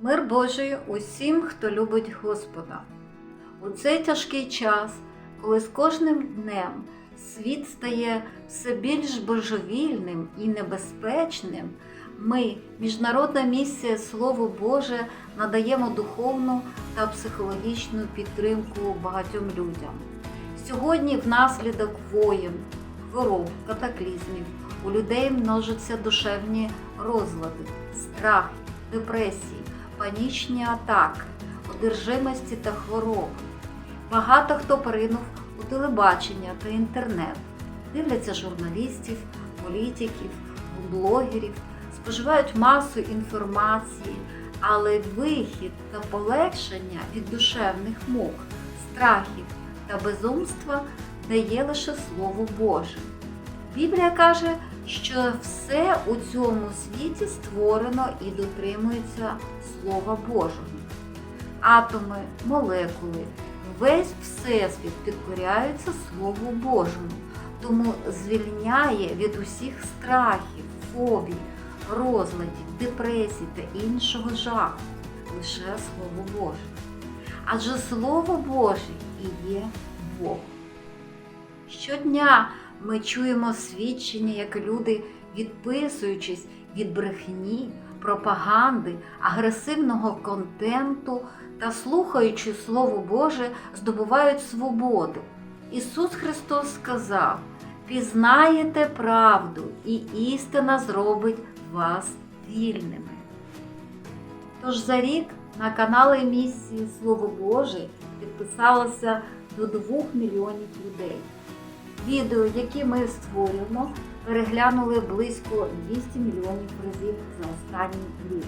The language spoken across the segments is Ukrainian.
Мир Божий усім, хто любить Господа. У цей тяжкий час, коли з кожним днем світ стає все більш божевільним і небезпечним, ми, Міжнародна місія Слово Боже, надаємо духовну та психологічну підтримку багатьом людям. Сьогодні внаслідок воєн, хвороб, катаклізмів у людей множаться душевні розлади, страхи, депресії, панічні атаки, одержимості та хвороби. Багато хто поринув у телебачення та інтернет, дивляться журналістів, політиків, блогерів, споживають масу інформації, але вихід та полегшення від душевних мук, страхів та безумства дає лише Слово Боже. Біблія каже, що все у цьому світі створено і дотримується Слова Божого. Атоми, молекули, весь всесвіт підкоряються Слову Божому, тому звільняє від усіх страхів, фобій, розладів, депресій та іншого жаху лише Слово Боже. Адже Слово Боже і є Бог. Щодня ми чуємо свідчення, як люди, відписуючись від брехні, пропаганди, агресивного контенту та слухаючи Слово Боже, здобувають свободу. Ісус Христос сказав: пізнаєте правду, і істина зробить вас вільними. Тож за рік на канали місії Слово Боже підписалося до 2 мільйонів людей. Відео, які ми створюємо, переглянули близько 200 мільйонів разів за останній рік.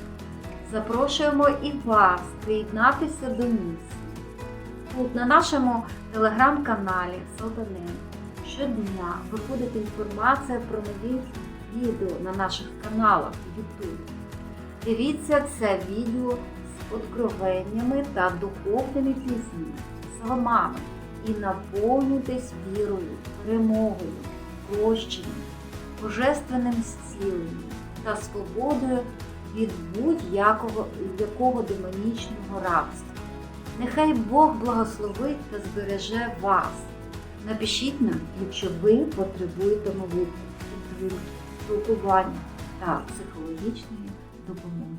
Запрошуємо і вас приєднатися до місії. Тут на нашому телеграм-каналі Сотанем щодня виходить інформація про нові відео на наших каналах YouTube. Дивіться це відео з откровеннями та духовними піснями, псалмами і наповнюйтесь вірою, перемогою, прощенням, божественним зціленням та свободою від будь-якого якого демонічного рабства. Нехай Бог благословить та збереже вас. Напишіть нам, якщо ви потребуєте молитви, спілкування та психологічної допомоги.